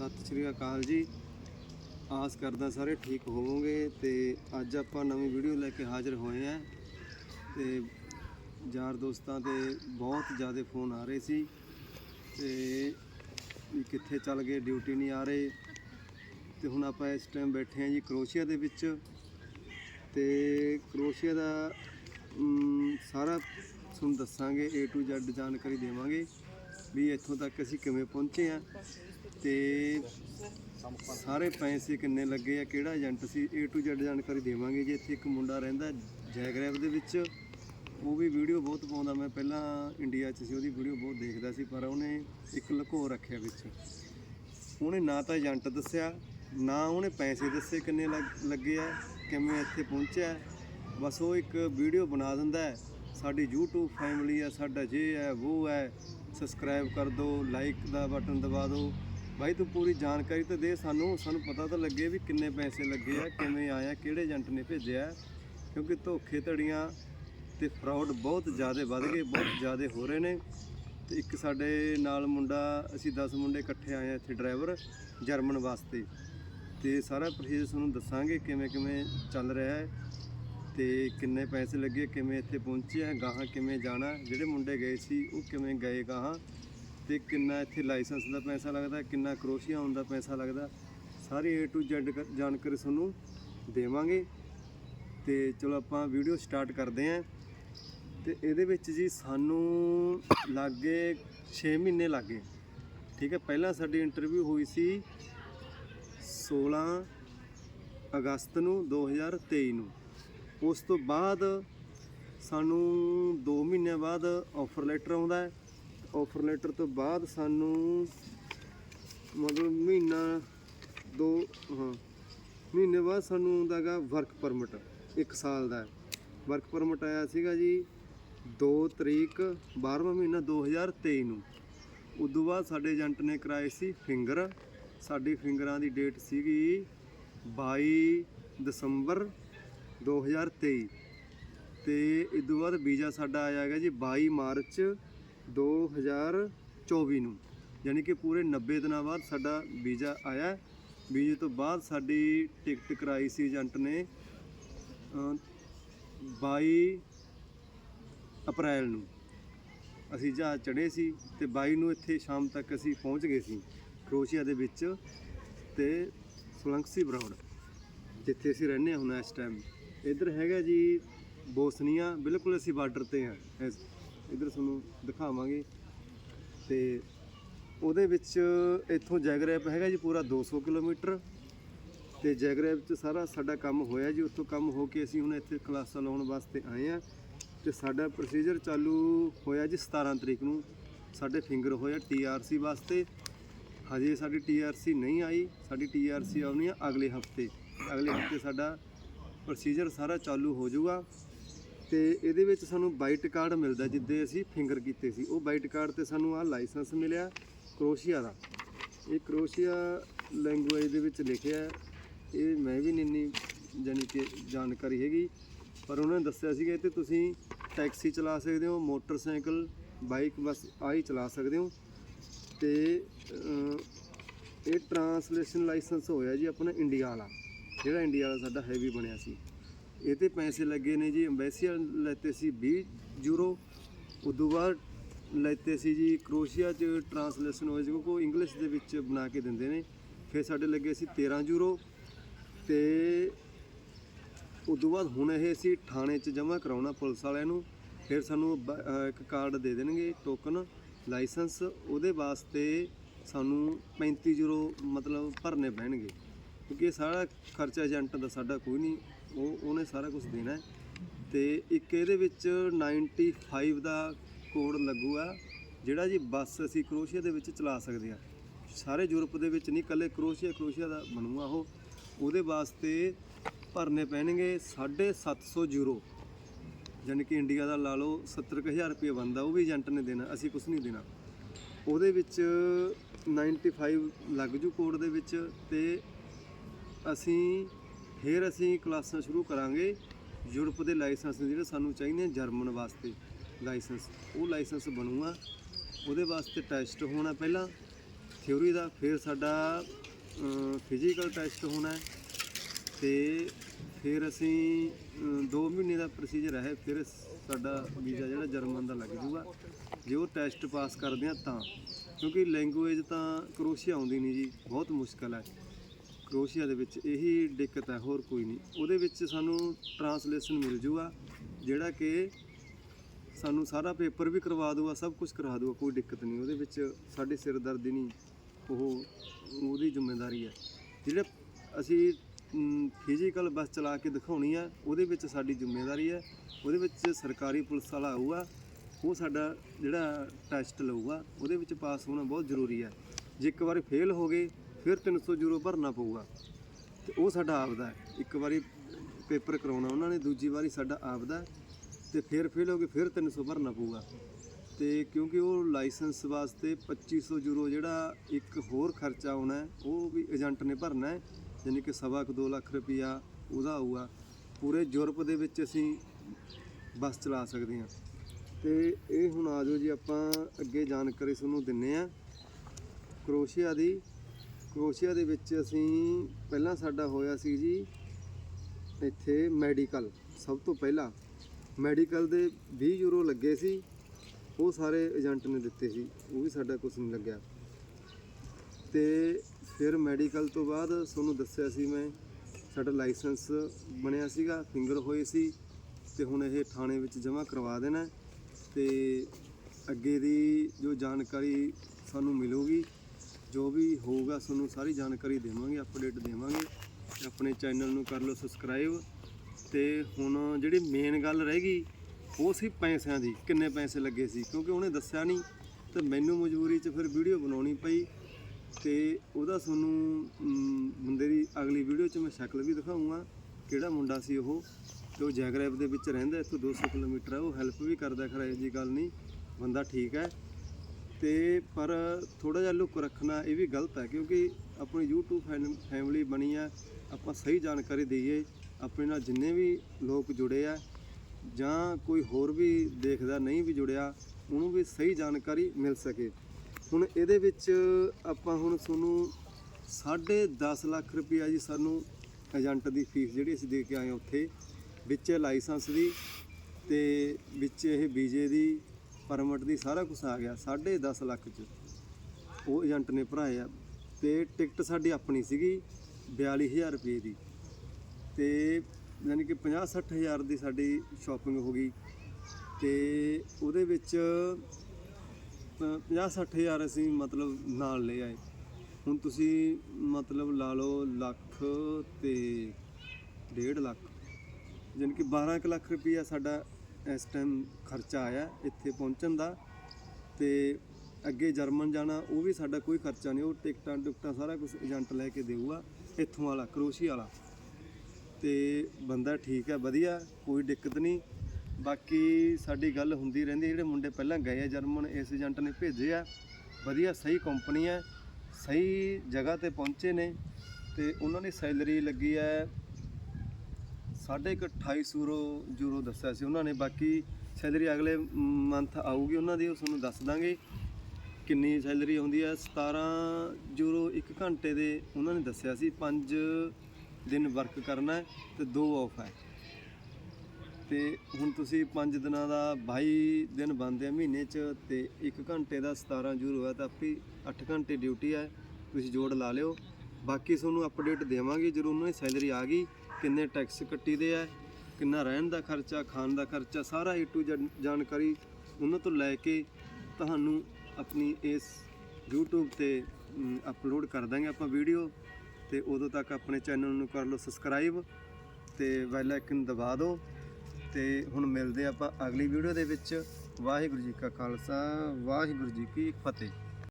ਸਤਿ ਸ਼੍ਰੀ ਅਕਾਲ ਜੀ। ਆਸ ਕਰਦਾ ਸਾਰੇ ਠੀਕ ਹੋਵੋਗੇ ਤੇ ਅੱਜ ਆਪਾਂ ਨਵੀਂ ਵੀਡੀਓ ਲੈ ਕੇ ਹਾਜ਼ਰ ਹੋਏ ਆਂ। ਤੇ ਯਾਰ ਦੋਸਤਾਂ ਦੇ ਬਹੁਤ ਜ਼ਿਆਦਾ ਫੋਨ ਆ ਰਹੇ ਸੀ। ਤੇ ਵੀ ਕਿੱਥੇ ਚੱਲ ਗਏ, ਡਿਊਟੀ ਨਹੀਂ ਆ ਰਹੇ। ਤੇ ਹੁਣ ਆਪਾਂ ਇਸ ਟਾਈਮ ਬੈਠੇ ਆਂ ਜੀ ਕਰੋਸ਼ੀਆ ਦੇ ਵਿੱਚ। ਤੇ ਕਰੋਸ਼ੀਆ ਦਾ ਸਾਰਾ ਤੁਹਾਨੂੰ ਦੱਸਾਂਗੇ A to Z ਜਾਣਕਾਰੀ ਦੇਵਾਂਗੇ ਵੀ ਇੱਥੋਂ ਤੱਕ ਅਸੀਂ ਕਿਵੇਂ ਪਹੁੰਚੇ ਆ। ਤੇ ਸਾਰੇ ਪੈਸੇ ਕਿੰਨੇ ਲੱਗੇ ਆ? ਕਿਹੜਾ ਏਜੰਟ ਸੀ? A to Z ਜਾਣਕਾਰੀ ਦੇਵਾਂਗੇ ਜੇ। ਇੱਥੇ ਇੱਕ ਮੁੰਡਾ ਰਹਿੰਦਾ ਜੈਗਰੈਬ ਦੇ ਵਿੱਚ। ਉਹ ਵੀ ਵੀਡੀਓ ਬਹੁਤ ਪਾਉਂਦਾ। ਮੈਂ ਪਹਿਲਾਂ ਇੰਡੀਆ 'ਚ ਸੀ, ਉਹਦੀ ਵੀਡੀਓ ਬਹੁਤ ਦੇਖਦਾ ਸੀ, ਪਰ ਉਹਨੇ ਇੱਕ ਲੁਕੋ ਰੱਖਿਆ ਵਿੱਚ। ਉਹਨੇ ਨਾ ਤਾਂ ਏਜੰਟ ਦੱਸਿਆ, ਨਾ ਉਹਨੇ ਪੈਸੇ ਦੱਸੇ ਕਿੰਨੇ ਲੱਗ- ਲੱਗੇ ਆ, ਕਿਵੇਂ ਇੱਥੇ ਪਹੁੰਚਿਆ। ਬਸ ਉਹ ਇੱਕ ਵੀਡੀਓ ਬਣਾ ਦਿੰਦਾ ਹੈ। ਸਾਡੀ YouTube ਫੈਮਿਲੀ ਆ, ਸਾਡਾ ਜੇ ਹੈ ਉਹ ਹੈ ਸਬਸਕ੍ਰਾਈਬ ਕਰ ਦਿਓ ਲਾਈਕ ਦਾ ਬਟਨ ਦਬਾ ਦਿਓ ਬਾਈ ਤੂੰ ਪੂਰੀ ਜਾਣਕਾਰੀ ਤਾਂ ਦੇ ਸਾਨੂੰ ਸਾਨੂੰ ਪਤਾ ਤਾਂ ਲੱਗੇ ਵੀ ਕਿੰਨੇ ਪੈਸੇ ਲੱਗੇ ਆ, ਕਿਵੇਂ ਆਇਆ, ਕਿਹੜੇ ਏਜੰਟ ਨੇ ਭੇਜਿਆ। ਕਿਉਂਕਿ ਧੋਖੇ ਧੜੀਆਂ ਤੇ ਫਰਾਡ ਬਹੁਤ ਜ਼ਿਆਦਾ ਵੱਧ ਗਏ, ਬਹੁਤ ਜ਼ਿਆਦਾ ਹੋ ਰਹੇ ਨੇ। ਤੇ ਇੱਕ ਸਾਡੇ ਨਾਲ ਮੁੰਡਾ, ਅਸੀਂ 10 ਮੁੰਡੇ ਇਕੱਠੇ ਆਏ ਆ ਇੱਥੇ ਡਰਾਈਵਰ ਜਰਮਨ ਵਾਸਤੇ। ਤੇ ਸਾਰਾ ਪ੍ਰੋਸੈਸ ਤੁਹਾਨੂੰ ਦੱਸਾਂਗੇ ਕਿਵੇਂ ਕਿਵੇਂ ਚੱਲ ਰਿਹਾ ਹੈ ਤੇ ਕਿੰਨੇ ਪੈਸੇ ਲੱਗੇ, ਕਿਵੇਂ ਇੱਥੇ ਪਹੁੰਚੇ ਆ, ਗਾਹਾਂ ਕਿਵੇਂ ਜਾਣਾ, ਜਿਹੜੇ ਮੁੰਡੇ ਗਏ ਸੀ, ਉਹ ਕਿਵੇਂ ਗਏ ਗਾਹਾਂ। ਤੇ ਕਿੰਨਾ ਇੱਥੇ ਲਾਇਸੈਂਸ ਦਾ ਪੈਸਾ ਲੱਗਦਾ, ਕਿੰਨਾ ਕਰੋਸ਼ੀਆ ਹੋਣ ਦਾ ਪੈਸਾ ਲੱਗਦਾ, ਸਾਰੀ A to Z ਕ- ਜਾਣਕਾਰੀ ਤੁਹਾਨੂੰ ਦੇਵਾਂਗੇ। ਤੇ ਚਲੋ ਆਪਾਂ ਵੀਡੀਓ ਸਟਾਰਟ ਕਰਦੇ ਆਂ ਤੇ ਇਹਦੇ ਵਿੱਚ ਜੀ ਸਾਨੂੰ ਲੱਗੇ 6 ਮਹੀਨੇ ਲੱਗੇ। ਠੀਕ ਹੈ, ਪਹਿਲਾਂ ਸਾਡੀ ਇੰਟਰਵਿਊ ਹੋਈ ਸੀ 16 ਅਗਸਤ ਨੂੰ 2023 ਨੂੰ। ਉਸ ਤੋਂ ਬਾਅਦ ਸਾਨੂੰ 2 ਮਹੀਨਿਆਂ ਬਾਅਦ ਆਫਰ ਲੈਟਰ ਆਉਂਦਾ ਹੈ। ਆਫਰ ਲੈਟਰ ਤੋਂ ਬਾਅਦ ਸਾਨੂੰ ਮਤਲਬ ਮਹੀਨਾ ਦੋ, ਹਾਂ। ਮਹੀਨੇ ਬਾਅਦ ਸਾਨੂੰ ਆਉਂਦਾਗਾ ਵਰਕ ਪਰਮਿਟ 1 ਸਾਲ ਦਾ। ਵਰਕ ਪਰਮਿਟ ਆਇਆ ਸੀਗਾ ਜੀ 2 ਤਰੀਕ 12ਵਾਂ ਮਹੀਨਾ 2023 ਨੂੰ। ਉਦੋਂ ਬਾਅਦ ਸਾਡੇ ਏਜੰਟ ਨੇ ਕਰਾਏ ਸੀ ਫਿੰਗਰ ਸਾਡੀ ਫਿੰਗਰਾਂ ਦੀ ਡੇਟ ਸੀਗੀ 22 ਦਸੰਬਰ 2023 ਤੇ ਇਸ ਤੋਂ ਬਾਅਦ ਵੀਜ਼ਾ ਸਾਡਾ ਆਇਆ ਹੈਗਾ ਜੀ 22 ਮਾਰਚ 2024 ਨੂੰ। ਯਾਨੀ ਕਿ ਪੂਰੇ 90 ਦਿਨਾਂ ਬਾਅਦ ਸਾਡਾ ਵੀਜ਼ਾ ਆਇਆ। ਵੀਜ਼ੇ ਤੋਂ ਬਾਅਦ ਸਾਡੀ ਟਿਕਟ ਕਰਾਈ ਸੀ ਏਜੰਟ ਨੇ ਅ, 22 ਅਪ੍ਰੈਲ ਨੂੰ। ਅਸੀਂ ਜਹਾਜ਼ ਚੜ੍ਹੇ ਸੀ ਤੇ 22 ਨੂੰ ਇੱਥੇ ਸ਼ਾਮ ਤੱਕ ਅਸੀਂ ਪਹੁੰਚ ਗਏ ਸੀ ਕਰੋਸ਼ੀਆ ਦੇ ਵਿੱਚ ਤੇ ਸੁਲੰਕਸੀ ਬਰਾਉਡ ਜਿੱਥੇ ਅਸੀਂ ਰਹਿੰਦੇ ਹਾਂ ਹੁਣ ਇਸ ਟਾਈਮ ਇੱਧਰ ਹੈਗਾ ਜੀ ਬੋਸਨੀਆ ਬਿਲਕੁਲ ਅਸੀਂ ਬਾਰਡਰ ਤੇ ਹਾਂ ਇਸ- ਇੱਧਰ ਤੁਹਾਨੂੰ ਦਿਖਾਵਾਂਗੇ। ਤੇ ਉਹਦੇ ਵਿੱਚ ਇੱਥੋਂ ਜੈਗਰੈਪ ਹੈਗਾ ਜੀ ਪੂਰਾ 200 ਕਿਲੋਮੀਟਰ। ਤੇ ਜੈਗਰੈਪ 'ਚ ਸਾਰਾ ਸਾਡਾ ਕੰਮ ਹੋਇਆ ਜੀ। ਉੱਥੋਂ ਕੰਮ ਹੋ ਕੇ ਅਸੀਂ ਹੁਣ ਇੱਥੇ ਕਲਾਸਾਂ ਲਾਉਣ ਵਾਸਤੇ ਆਏ ਆ ਤੇ ਸਾਡਾ ਪ੍ਰੋਸੀਜਰ ਚਾਲੂ ਹੋਇਆ ਜੀ 17 ਤਰੀਕ ਨੂੰ। ਸਾਡੇ ਫਿੰਗਰ ਹੋਇਆ ਟੀਆਰਸੀ ਵਾਸਤੇ। ਹਜੇ ਸਾਡੀ ਟੀਆਰਸੀ ਨਹੀਂ ਆਈ। ਸਾਡੀ ਟੀਆਰਸੀ ਆਉਣੀ ਆ ਅਗਲੇ ਹਫ਼ਤੇ। ਅਗਲੇ ਹਫ਼ਤੇ ਸਾਡਾ ਪ੍ਰੋਸੀਜਰ ਸਾਰਾ ਚਾਲੂ ਹੋ ਜਾਊਗਾ। ਤੇ ਇਹਦੇ ਵਿੱਚ ਸਾਨੂੰ ਬਾਈਟ ਕਾਰਡ ਮਿਲਦਾ ਜਿੱਦੇ ਅਸੀਂ ਫਿੰਗਰ ਕੀਤੇ ਸੀ। ਉਹ ਬਾਈਟ ਕਾਰਡ ਤੇ ਸਾਨੂੰ ਆ ਲਾਇਸੈਂਸ ਮਿਲਿਆ ਕਰੋਸ਼ੀਆ ਦਾ। ਇਹ ਕਰੋਸ਼ੀਆ ਲੈਂਗੁਏਜ ਦੇ ਵਿੱਚ ਲਿਖਿਆ ਇਹ ਮੈਂ ਵੀ ਨਹੀਂ ਇੰਨੀ ਜਾਣੀ ਕਿ ਜਾਣਕਾਰੀ ਹੈਗੀ, ਪਰ ਉਹਨਾਂ ਨੇ ਦੱਸਿਆ ਸੀਗਾ ਤੇ ਤੁਸੀਂ ਟੈਕਸੀ ਚਲਾ ਸਕਦੇ ਹੋ, ਮੋਟਰਸਾਈਕਲ ਬਾਈਕ ਬਸ ਆਹੀ ਚਲਾ ਸਕਦੇ ਹੋ। ਤੇ ਇਹ ਟਰਾਂਸਲੇਸ਼ਨ ਲਾਇਸੈਂਸ ਹੋਇਆ ਜੀ ਆਪਣਾ ਇੰਡੀਆ ਵਾਲਾ। ਜਿਹੜਾ ਇੰਡੀਆ ਵਾਲਾ ਸਾਡਾ ਹੈਵੀ ਬਣਿਆ ਸੀ। ਇਹ ਤੇ ਪੈਸੇ ਲੱਗੇ ਨੇ ਜੀ ਐਮਬੈਸੀਆ ਲੈਤੇ ਸੀ 20 ਯੂਰੋ, ਉਦੋਂ ਬਾਅਦ ਲੈਤੇ ਸੀ ਜੀ ਕਰੋਸ਼ੀਆ ਚ ਟਰਾਂਸਲੇਸ਼ਨ ਹੋਏ ਸੀ, ਕਿਉਂਕਿ ਉਹ ਇੰਗਲਿਸ਼ ਦੇ ਵਿੱਚ ਬਣਾ ਕੇ ਦਿੰਦੇ ਨੇ। ਫਿਰ ਸਾਡੇ ਲੱਗੇ ਸੀ 13 ਯੂਰੋ ਤੇ ਉਦੋਂ ਬਾਅਦ ਹੁਣ ਇਹ ਅਸੀਂ ਥਾਣੇ 'ਚ ਜਮ੍ਹਾਂ ਕਰਾਉਣਾ ਪੁਲਿਸ ਵਾਲਿਆਂ ਨੂੰ। ਫਿਰ ਸਾਨੂੰ ਇੱਕ ਕਾਰਡ ਦੇ ਦੇਣਗੇ ਟੋਕਨ ਲਾਇਸੈਂਸ ਉਹਦੇ ਵਾਸਤੇ ਸਾਨੂੰ 35 ਯੂਰੋ ਮਤਲਬ ਭਰਨੇ ਪੈਣਗੇ। ਕਿਉਂਕਿ ਇਹ ਸਾਰਾ ਖਰਚਾ ਏਜੰਟ ਦਾ, ਸਾਡਾ ਕੋਈ ਨਹੀਂ। ਉਹ ਉਹਨੇ ਸਾਰਾ ਕੁਝ ਦੇਣਾ ਹੈ। ਤੇ ਇੱਕ ਇਹਦੇ ਵਿੱਚ 95 ਦਾ ਕੋਡ ਲੱਗੂਗਾ, ਜਿਹੜਾ ਜੀ ਬੱਸ ਅਸੀਂ ਕਰੋਸ਼ੀਆ ਦੇ ਵਿੱਚ ਚਲਾ ਸਕਦੇ ਆ ਸਾਰੇ ਯੂਰਪ ਦੇ ਵਿੱਚ ਨਹੀਂ ਕੱਲੇ ਕਰੋਸ਼ੀਆ ਕਰੋਸ਼ੀਆ ਦਾ ਬਣੂਗਾ ਉਹ। ਉਹਦੇ ਵਾਸਤੇ ਭਰਨੇ ਪੈਣਗੇ 750 ਯੂਰੋ। ਯਾਨੀ ਕਿ ਇੰਡੀਆ ਦਾ ਲਾ ਲਓ 70000 ਰੁਪਏ ਬਣਦਾ, ਉਹ ਵੀ ਏਜੰਟ ਨੇ ਦੇਣਾ, ਅਸੀਂ ਕੁਝ ਨਹੀਂ ਦੇਣਾ। ਉਹਦੇ ਵਿੱਚ 95 ਲੱਗ ਜੂ ਕੋਡ ਦੇ ਵਿੱਚ, ਤੇ ਅਸੀਂ ਫਿਰ ਅਸੀਂ ਕਲਾਸਾਂ ਸ਼ੁਰੂ ਕਰਾਂਗੇ। ਯੂਰਪ ਦੇ ਲਾਇਸੈਂਸ ਜਿਹੜੇ ਸਾਨੂੰ ਚਾਹੀਦੇ ਜਰਮਨ ਵਾਸਤੇ ਲਾਇਸੈਂਸ, ਉਹ ਲਾਇਸੈਂਸ ਬਣੂਗਾ। ਉਹਦੇ ਵਾਸਤੇ ਟੈਸਟ ਹੋਣਾ ਪਹਿਲਾਂ ਥਿਉਰੀ ਦਾ, ਫਿਰ ਸਾਡਾ ਫਿਜ਼ੀਕਲ ਟੈਸਟ ਹੋਣਾ ਹੈ। ਤੇ ਫਿਰ ਅਸੀਂ 2 ਮਹੀਨੇ ਦਾ ਪ੍ਰੋਸੀਜਰ ਹੈ, ਫਿਰ ਸਾਡਾ ਵੀਜ਼ਾ ਜਿਹੜਾ ਜਰਮਨ ਦਾ ਲੱਗ ਜੂਗਾ। ਜੇ ਉਹ ਟੈਸਟ ਪਾਸ ਕਰਦੇ ਆ ਤਾਂ, ਕਿਉਂਕਿ ਲੈਂਗੁਏਜ ਤਾਂ ਕਰੋਸ਼ੀਆ ਆਉਂਦੀ ਨਹੀਂ ਜੀ, ਬਹੁਤ ਮੁਸ਼ਕਲ ਹੈ। ਕਰੋਸ਼ੀਆ ਦੇ ਵਿੱਚ ਇਹੀ ਦਿੱਕਤ ਹੈ, ਹੋਰ ਕੋਈ ਨਹੀਂ। ਉਹਦੇ ਵਿੱਚ ਸਾਨੂੰ ਟਰਾਂਸਲੇਸ਼ਨ ਮਿਲ ਜੂਗਾ, ਜਿਹੜਾ ਕਿ ਸਾਨੂੰ ਸਾਰਾ ਪੇਪਰ ਵੀ ਕਰਵਾ ਦੂਗਾ, ਸਭ ਕੁਝ ਕਰਾ ਦੂਗਾ, ਕੋਈ ਦਿੱਕਤ ਨਹੀਂ। ਉਹਦੇ ਵਿੱਚ ਸਾਡੇ ਸਿਰ ਸਿਰਦਰਦੀ ਨਹੀਂ, ਉਹ ਉਹਦੀ ਜ਼ਿੰਮੇਵਾਰੀ ਹੈ। ਜਿਹੜੇ ਅਸੀਂ ਫਿਜ਼ੀਕਲ ਬੱਸ ਚਲਾ ਕੇ ਦਿਖਾਉਣੀ ਆ, ਉਹਦੇ ਵਿੱਚ ਸਾਡੀ ਜ਼ਿੰਮੇਵਾਰੀ ਹੈ। ਉਹਦੇ ਵਿੱਚ ਸਰਕਾਰੀ ਪੁਲਿਸ ਵਾਲਾ ਆਊਗਾ, ਉਹ ਸਾਡਾ ਜਿਹੜਾ ਟੈਸਟ ਲਊਗਾ, ਉਹਦੇ ਵਿੱਚ ਪਾਸ ਹੋਣਾ ਬਹੁਤ ਜ਼ਰੂਰੀ ਹੈ। ਜੇ ਇੱਕ ਵਾਰੀ ਫੇਲ ਹੋ ਗਏ ਫਿਰ 300 ਯੂਰੋ ਭਰਨਾ ਪਊਗਾ। ਤੇ ਉਹ ਸਾਡਾ ਆਪਦਾ ਇੱਕ ਵਾਰੀ ਪੇਪਰ ਕਰਾਉਣਾ ਉਹਨਾਂ ਨੇ ਦੂਜੀ ਵਾਰੀ ਸਾਡਾ ਆਪਦਾ ਹੈ, ਤੇ ਫਿਰ ਫੇਲ ਹੋ ਕੇ ਫਿਰ 300 ਭਰਨਾ ਪਊਗਾ। ਤੇ ਕਿਉਂਕਿ ਉਹ ਲਾਇਸੈਂਸ ਵਾਸਤੇ 2500 ਯੂਰੋ ਜਿਹੜਾ ਇੱਕ ਹੋਰ ਖਰਚਾ ਆਉਣਾ ਉਹ ਵੀ ਏਜੰਟ ਨੇ ਭਰਨਾ ਹੈ। ਯਾਨੀ ਕਿ ਸਵਾ ਕੁ 2 ਲੱਖ ਰੁਪਈਆ ਉਹਦਾ ਆਊਗਾ। ਪੂਰੇ ਯੂਰਪ ਦੇ ਵਿੱਚ ਅਸੀਂ ਬੱਸ ਚਲਾ ਸਕਦੇ ਹਾਂ। ਤੇ ਇਹ ਹੁਣ ਆ ਜਾਓ ਜੀ ਆਪਾਂ ਅੱਗੇ ਜਾਣਕਾਰੀ ਤੁਹਾਨੂੰ ਦਿੰਨੇ ਆ ਕਰੋਸ਼ੀਆ ਦੀ ਕਰੋਸ਼ੀਆ ਦੇ ਵਿੱਚ ਅਸੀਂ ਪਹਿਲਾਂ ਸਾਡਾ ਹੋਇਆ ਸੀ ਜੀ ਇੱਥੇ ਮੈਡੀਕਲ, ਸਭ ਤੋਂ ਪਹਿਲਾਂ। ਮੈਡੀਕਲ ਦੇ 20 ਯੂਰੋ ਲੱਗੇ ਸੀ, ਉਹ ਸਾਰੇ ਏਜੰਟ ਨੇ ਦਿੱਤੇ ਸੀ, ਉਹ ਵੀ ਸਾਡਾ ਕੁਝ ਨਹੀਂ ਲੱਗਿਆ। ਤੇ ਫਿਰ ਮੈਡੀਕਲ ਤੋਂ ਬਾਅਦ ਤੁਹਾਨੂੰ ਦੱਸਿਆ ਸੀ ਮੈਂ, ਸਾਡਾ ਲਾਇਸੈਂਸ ਬਣਿਆ ਸੀਗਾ, ਫਿੰਗਰ ਹੋਏ ਸੀ, ਤੇ ਹੁਣ ਇਹ ਥਾਣੇ ਵਿੱਚ ਜਮ੍ਹਾਂ ਕਰਵਾ ਦੇਣਾ ਹੈ, ਤੇ ਅੱਗੇ ਦੀ ਜੋ ਜਾਣਕਾਰੀ ਸਾਨੂੰ ਮਿਲੂਗੀ ਜੋ ਵੀ ਹੋਊਗਾ ਤੁਹਾਨੂੰ ਸਾਰੀ ਜਾਣਕਾਰੀ ਦੇਵਾਂਗੇ ਅਪਡੇਟ ਦੇਵਾਂਗੇ। ਆਪਣੇ ਚੈਨਲ ਨੂੰ ਕਰ ਲਓ ਸਬਸਕ੍ਰਾਈਬ ਤੇ ਹੁਣ ਜਿਹੜੀ ਮੇਨ ਗੱਲ ਰਹਿ ਗਈ ਉਹ ਸੀ ਪੈਸਿਆਂ ਦੀ ਕਿੰਨੇ ਪੈਸੇ ਲੱਗੇ ਸੀ ਕਿਉਂਕਿ ਉਹਨੇ ਦੱਸਿਆ ਨਹੀਂ ਤੇ ਮੈਨੂੰ ਮਜਬੂਰੀ 'ਚ ਫਿਰ ਵੀਡੀਓ ਬਣਾਉਣੀ ਪਈ। ਤੇ ਉਹਦਾ ਤੁਹਾਨੂੰ ਅਮ, ਬੰਦੇ ਦੀ ਅਗਲੀ ਵੀਡੀਓ 'ਚ ਮੈਂ ਸ਼ਕਲ ਵੀ ਦਿਖਾਉਂਗਾ ਕਿਹੜਾ ਮੁੰਡਾ ਸੀ ਉਹ। ਤੇ ਉਹ ਜੈਗਰੈਬ ਦੇ ਵਿੱਚ ਰਹਿੰਦਾ ਇੱਥੋਂ 200 ਕਿਲੋਮੀਟਰ ਹੈ ਉਹ ਹੈਲਪ ਵੀ ਕਰਦਾ ਖਰਾ ਇਹ ਜੀ ਗੱਲ ਨਹੀਂ ਬੰਦਾ ਠੀਕ ਹੈ। ਤੇ ਪਰ ਥੋੜਾ ਜਿਹਾ ਲੁੱਕ ਰੱਖਣਾ ਇਹ ਵੀ ਗਲਤ ਹੈ ਕਿਉਂਕਿ ਆਪਣੀ YouTube ਫੈਨ- ਫੈਮਿਲੀ ਬਣੀ ਆ, ਆਪਾਂ ਸਹੀ ਜਾਣਕਾਰੀ ਦਈਏ, ਆਪਣੇ ਨਾਲ ਜਿੰਨੇ ਵੀ ਲੋਕ ਜੁੜੇ ਆ ਜਾਂ ਕੋਈ ਹੋਰ ਵੀ ਦੇਖਦਾ ਨਹੀਂ ਵੀ ਜੁੜਿਆ, ਉਹਨੂੰ ਵੀ ਸਹੀ ਜਾਣਕਾਰੀ ਮਿਲ ਸਕੇ। ਹੁਣ ਇਹਦੇ ਵਿੱਚ ਆਪਾਂ ਹੁਣ ਤੁਹਾਨੂੰ 10.5 ਲੱਖ ਰੁਪਈਆ ਜੀ ਸਾਨੂੰ ਏਜੰਟ ਦੀ ਫੀਸ ਜਿਹੜੀ ਅਸੀਂ ਦੇ ਕੇ ਆਏ ਹਾਂ ਉੱਥੇ, ਵਿੱਚ ਲਾਇਸੈਂਸ ਦੀ ਤੇ ਵਿੱਚ ਇਹ ਵੀਜ਼ੇ ਦੀ ਪਰਮਿਟ ਦੀ ਸਾਰਾ ਕੁਝ ਆ ਗਿਆ 10.5 ਲੱਖ ਚ। ਉਹ ਏਜੰਟ ਨੇ ਭਰਾਏ ਆ ਤੇ ਟਿਕਟ ਸਾਡੀ ਆਪਣੀ ਸੀਗੀ 42000 ਰੁਪਏ ਦੀ। ਤੇ ਯਾਨੀ ਕਿ 50 60000 ਦੀ ਸਾਡੀ ਸ਼ਾਪਿੰਗ ਹੋ ਗਈ। ਤੇ ਉਹਦੇ ਵਿੱਚ 50 60000 ਅਸੀਂ ਮਤਲਬ ਨਾਲ ਲੈ ਆਏ। ਹੁਣ ਤੁਸੀਂ ਮਤਲਬ ਲਾ ਲਓ ਲੱਖ ਤੇ 1.5 ਲੱਖ। ਯਾਨੀ ਕਿ 12 ਕੁ ਲੱਖ ਰੁਪਈਆ ਸਾਡਾ ਇਸ ਟਾਈਮ ਖਰਚਾ ਆਇਆ ਇੱਥੇ ਪਹੁੰਚਣ ਦਾ ਤੇ ਅੱਗੇ ਜਰਮਨ ਜਾਣਾ, ਉਹ ਵੀ ਸਾਡਾ ਕੋਈ ਖਰਚਾ ਨਹੀਂ, ਉਹ ਟਿਕਟਾਂ ਟੁਕਟਾਂ ਸਾਰਾ ਕੁਝ ਏਜੰਟ ਲੈ ਕੇ ਦੇਊਗਾ, ਇੱਥੋਂ ਵਾਲਾ, ਕਰੋਸ਼ੀਆ ਵਾਲਾ। ਤੇ ਬੰਦਾ ਠੀਕ ਹੈ, ਵਧੀਆ, ਕੋਈ ਦਿੱਕਤ ਨਹੀਂ। ਬਾਕੀ ਸਾਡੀ ਗੱਲ ਹੁੰਦੀ ਰਹਿੰਦੀ, ਜਿਹੜੇ ਮੁੰਡੇ ਪਹਿਲਾਂ ਗਏ ਆ ਜਰਮਨ, ਇਸ ਏਜੰਟ ਨੇ ਭੇਜੇ ਆ। ਵਧੀਆ, ਸਹੀ ਕੰਪਨੀ ਹੈ, ਸਹੀ ਜਗ੍ਹਾ ਤੇ ਪਹੁੰਚੇ ਨੇ ਤੇ ਉਹਨਾਂ ਦੀ ਸੈਲਰੀ ਲੱਗੀ ਹੈ ਸਾਢੇ ਕੁ 2800 ਯੂਰੋ ਯੂਰੋ ਦੱਸਿਆ ਸੀ ਉਹਨਾਂ ਨੇ, ਬਾਕੀ ਸੈਲਰੀ ਅਗਲੇ ਮੰਥ ਆਊਗੀ ਉਹਨਾਂ ਦੀ, ਉਹ ਤੁਹਾਨੂੰ ਦੱਸ ਦਾਂਗੇ ਕਿੰਨੀ ਸੈਲਰੀ ਆਉਂਦੀ ਹੈ। 17 ਯੂਰੋ 1 ਘੰਟੇ ਦੇ ਉਹਨਾਂ ਨੇ ਦੱਸਿਆ ਸੀ 5 ਦਿਨ ਵਰਕ ਕਰਨਾ ਹੈ ਤੇ 2 ਆਫ ਹੈ। ਤੇ ਹੁਣ ਤੁਸੀਂ 5 ਦਿਨਾਂ ਦਾ 22 ਦਿਨ ਬਣਦੇ ਆ ਮਹੀਨੇ 'ਚ ਤੇ 1 ਘੰਟੇ ਦਾ 17 ਯੂਰੋ ਹੈ, ਤਾਂ ਆਪੀ 8 ਘੰਟੇ ਡਿਊਟੀ ਹੈ, ਤੁਸੀਂ ਜੋੜ ਲਾ ਲਿਓ। ਬਾਕੀ ਤੁਹਾਨੂੰ ਅਪਡੇਟ ਦੇਵਾਂਗੇ, ਜਦੋਂ ਉਹਨਾਂ ਦੀ ਸੈਲਰੀ ਆ ਗਈ ਕਿੰਨੇ ਟੈਕਸ ਕੱਟੀਦੇ ਆ, ਕਿੰਨਾ ਰਹਿਣ ਦਾ ਖਰਚਾ, ਖਾਣ ਦਾ ਖਰਚਾ, ਸਾਰਾ ਏ ਟੂ ਜਾਣਕਾਰੀ ਉਹਨਾਂ ਤੋਂ ਲੈ ਕੇ ਤੁਹਾਨੂੰ ਆਪਣੀ ਇਸ YouTube ਤੇ ਅਪਲੋਡ ਕਰ ਦਾਂਗੇ ਆਪਾਂ ਵੀਡੀਓ ਤੇ ਉਦੋਂ ਤੱਕ ਆਪਣੇ ਚੈਨਲ ਨੂੰ ਕਰ ਲਓ ਸਬਸਕ੍ਰਾਈਬ ਤੇ ਬੈਲ ਆਈਕਨ ਦਬਾ ਦਿਓ ਤੇ ਹੁਣ ਮਿਲਦੇ ਆਪਾਂ ਅਗਲੀ ਵੀਡੀਓ ਦੇ ਵਿੱਚ। ਵਾਹਿਗੁਰੂ ਜੀ ਕਾ ਖਾਲਸਾ, ਵਾਹਿਗੁਰੂ ਜੀ ਕੀ ਫਤਿਹ।